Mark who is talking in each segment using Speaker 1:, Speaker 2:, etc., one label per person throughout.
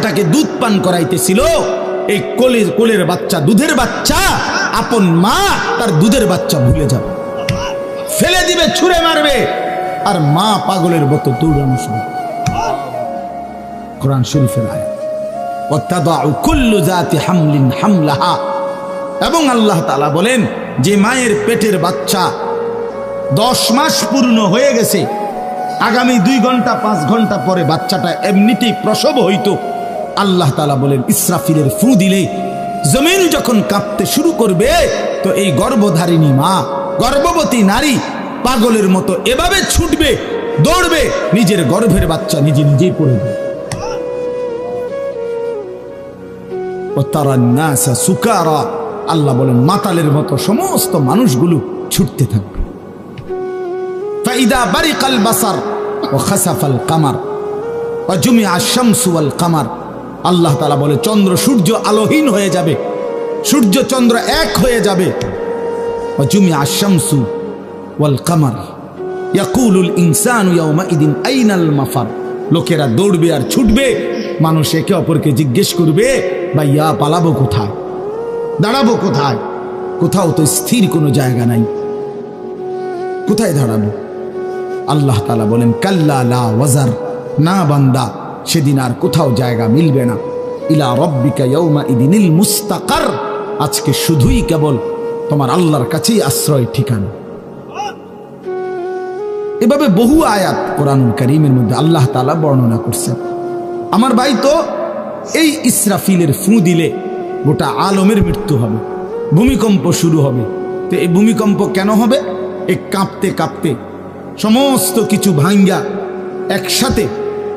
Speaker 1: বাচ্চাটাকে দুধ পান করাইতেছিল, এই কোলের কোলের বাচ্চা, দুধের বাচ্চা, আপন মা তার দুধের বাচ্চা ভুলে যাবে। ফেলে দিবে, ছুড়ে মারবে, আর মা পাগলের মতো দৌড়ানো শুরু কোরআন শরীফের আয় এবং আল্লাহ তালা বলেন, যে মায়ের পেটের বাচ্চা দশ মাস পূর্ণ হয়ে গেছে, আগামী দুই ঘণ্টা, পাঁচ ঘণ্টা পরে বাচ্চাটা এমনিতেই প্রসব হইতো। আল্লাহ তাআলা বলেন, ইসরাফিলের ফু দিলে জমিন যখন কাঁপতে শুরু করবে, তো এই গর্ভধারিণী মা, গর্ভবতী নারী পাগলের মতো এভাবে ছুটবে, দৌড়বে, নিজের গর্ভের বাচ্চা নিজে নিজেই পড়বে। সুকারা, আল্লাহ বলেন, মাতালের মতো সমস্ত মানুষগুলো ছুটতে থাকবে। কামার কামার আল্লাহ তালা বলে, চন্দ্র সূর্য আলোহীন হয়ে যাবে। সূর্য চন্দ্র এক হয়ে যাবে। ও জুমি আশামসু ওয়াল কামার। ইয়াকুলুল ইনসান আইনাল মাফার। লোকেরা দৌড়বে আর ছুটবে। মানুষ একে অপরকে জিজ্ঞেস করবে বা ইয়া পালাবো কোথায়? দাঁড়াবো কোথায়? কোথাও তো স্থির কোনো জায়গা নাই। কোথায় দাঁড়াবো? আল্লাহ তালা বলেন, কাল্লা লা ওয়াজার, না বান্দা সেদিন আর কোথাও জায়গা মিলবে না। ইলা রব্বিকা ইদিনিল মুস্তাকার। আজকে শুধুই কেবল তোমার আল্লাহর কাছেই আশ্রয় ঠিকানা। এভাবে বহু আয়াত কোরআনুল করিমের মধ্যে আল্লাহ তালা বর্ণনা করছেন। আমার ভাই তো এই ইসরাফিলের ফু দিলে গোটা আলমের মৃত্যু হবে, ভূমিকম্প শুরু হবে। তো এই ভূমিকম্প কেন হবে? এই কাঁপতে কাঁপতে সমস্ত কিছু ভাঙ্গা একসাথে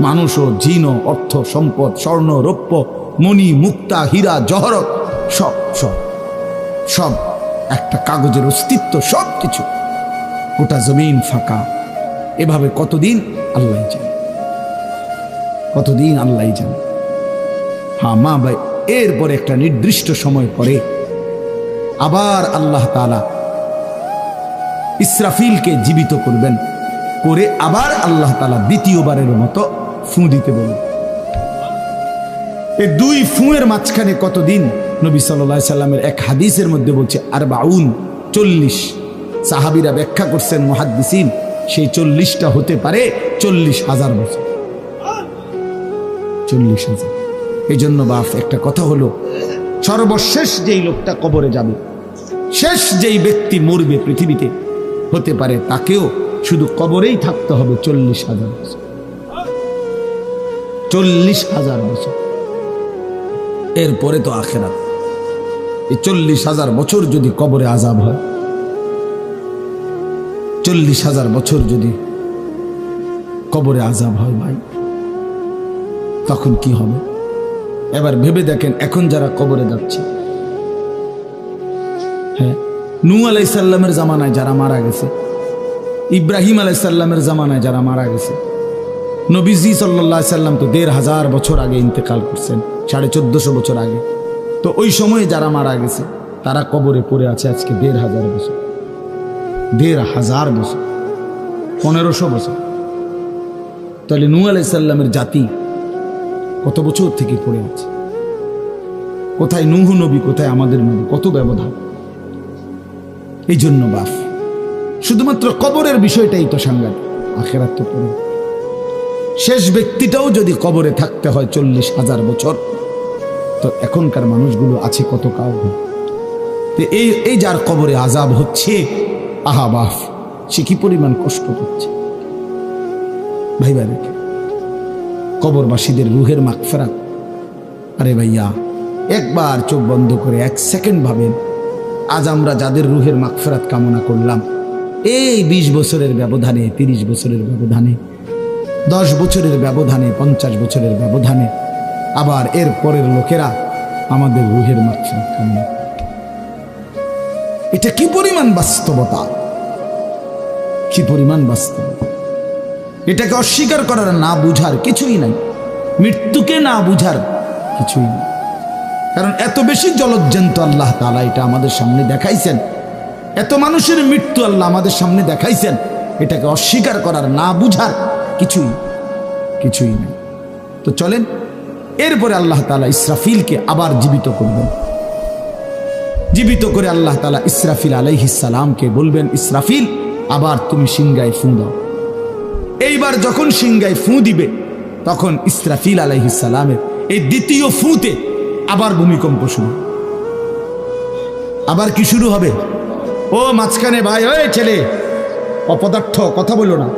Speaker 1: মানুষ ও জিন অর্থ, সম্পদ, স্বর্ণ, রৌপ্য, মণি, মুক্তা, হীরা, জহরত, সব সব সব একটা কাগজের অস্তিত্ব সব কিছু গোটা জমিন ফাঁকা। এভাবে কতদিন আল্লাহ জানে? কতদিন আল্লাহ জানে? হ্যাঁ মা ভাই, এরপরে একটা নির্দিষ্ট সময় পরে আবার আল্লাহ তালা ইসরাফিলকে জীবিত করবেন। করে আবার আল্লাহ তালা দ্বিতীয়বারের মতো ফু দিতে বলবেন এই দুই ফুঁয়ের মাঝখানে কতদিন নবী সাল্লাহ সাল্লামের এক হাদিসের মধ্যে বলছে আর বাউন চল্লিশ। সাহাবিরা ব্যাখ্যা করছেন, মহাদ্দিসিন, সেই চল্লিশটা হতে পারে চল্লিশ হাজার বছর। চল্লিশ হাজার। এই জন্য বাপ, একটা কথা হলো, সর্বশেষ যেই লোকটা কবরে যাবে, শেষ যেই ব্যক্তি মরবে পৃথিবীতে, হতে পারে তাকেও শুধু কবরেই থাকতে হবে চল্লিশ হাজার বছর। চল্লিশ হাজার বছর। এরপরে তো আখেরাত। এই চল্লিশ হাজার বছর যদি কবরে আজাব হয়, চল্লিশ হাজার বছর যদি কবরে আজাব হয় ভাই, তখন কি হবে? এবার ভেবে দেখেন, এখন যারা কবরে যাচ্ছে হ্যাঁ নু আলাইসাল্লামের জামানায় যারা মারা গেছে ইব্রাহিম আলাইসাল্লামের জামানায় যারা মারা গেছে। নবীজি সাল্লাহ সাল্লাম তো দেড় হাজার বছর আগে ইন্তেকাল করছেন, সাড়ে চোদ্দশো বছর আগে। তো ওই সময়ে যারা মারা গেছে, তারা কবরে পড়ে আছে আজকে দেড় হাজার বছর। দেড় হাজার বছর, পনেরোশো বছর। তাহলে নু আলাইসাল্লামের জাতি কত বছর থেকে পড়ে আছে? কোথায় নুহু নবী, কোথায় আমাদের নবী? কত ব্যবধান? এই জন্য বাপ শুধুমাত্র কবরের বিষয়টাই তো সাংঘাতিক। আখেরাত তো শেষ ব্যক্তিটাও যদি কবরে থাকতে হয় চল্লিশ হাজার বছর, তো এখনকার মানুষগুলো আছে কত কাউ এই এই যার কবরে আজাব হচ্ছে, আহা বাফ সে কি পরিমাণ কষ্ট করছে? ভাই ভাই কবরবাসীদের রুহের মাগফেরাত। আরে ভাইয়া, একবার চোখ বন্ধ করে এক সেকেন্ড ভাবেন, আজ আমরা যাদের রুহের মাগফেরাত কামনা করলাম এই বিশ বছরের ব্যবধানে, তিরিশ বছরের ব্যবধানে, দশ বছরের ব্যবধানে, পঞ্চাশ বছরের ব্যবধানে, আবার এর পরের লোকেরা আমাদের রুহের কামনা এটা কি পরিমাণ বাস্তবতা? কি পরিমাণ বাস্তব এটাকে অস্বীকার করার না বুঝার কিছুই নাই। মৃত্যুকে না বুঝার কিছুই নেই। কারণ এত বেশি জলজ্জান্ত আল্লাহ তালা এটা আমাদের সামনে দেখাইছেন। এত মানুষের মৃত্যু আল্লাহ আমাদের সামনে দেখাইছেন। এটাকে অস্বীকার করার, না বুঝার কিছুই কিছুই নেই। তো চলেন, এরপরে আল্লাহ তালা ইসরাফিলকে আবার জীবিত করবেন। জীবিত করে আল্লাহ তালা ইসরাফিল আলাইহিসালামকে বলবেন, ইসরাফিল, আবার তুমি সিংগায় ফুঁ দাও। এইবার যখন সিংগায় ফুঁ দিবে, তখন ইসরাফিল আলাইহিসালামের এই দ্বিতীয় ফুঁতে আবার ভূমিকম্প শুরু। আবার কি শুরু হবে? ও মাঝখানে ভাই ওই ছেলে। অপদার্থ, কথা বলো না।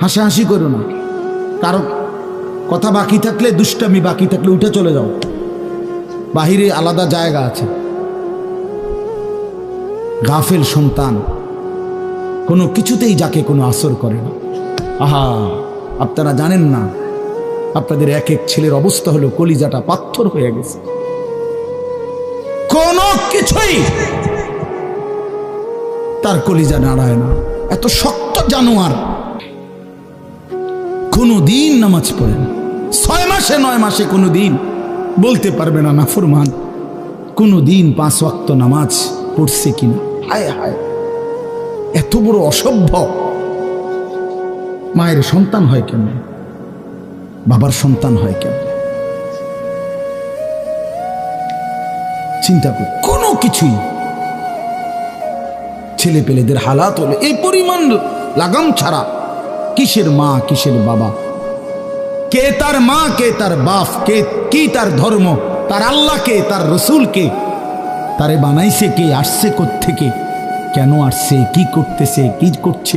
Speaker 1: হাসাহাসি করো না। কারও কথা বাকি থাকলে, দুষ্টামি বাকি থাকলে উঠে চলে যাও। বাহিরে আলাদা জায়গা আছে। গাফেল সন্তান। কোনো কিছুতেই যাকে কোনো আসর করে না। আহা, আপনারা জানেন না, আপনাদের এক এক ছেলের অবস্থা হলো কলিজাটা পাথর হয়ে গেছে। কোনো কিছুই তার কলিজা দাঁড়ায় না। এত শক্ত জানোয়ার। কোনো দিন নামাজ পড়ে ছয় মাসে, নয় মাসে কোনো দিন বলতে পারবে না নাফরমান কোনো দিন পাঁচ ওয়াক্ত নামাজ পড়ছে কিনা। হায় হায়। এত বড় অসভ্য। মায়ের সন্তান হয় কেন বাবার সন্তান হয় কেন চিন্তা কর। কোনো কিছুই। ছেলে পেলেদের হালাত হলো এই পরিমাণ লাগাম ছাড়া কিসের মা, কিসের বাবা? কে তার মা, কে তার বাপ, কে, কি তার ধর্ম, তার আল্লাহ কে তার রসুল কে তারে বানাইছে কে, আসছে থেকে কেন আসছে, কি করতেছে, কি করছে?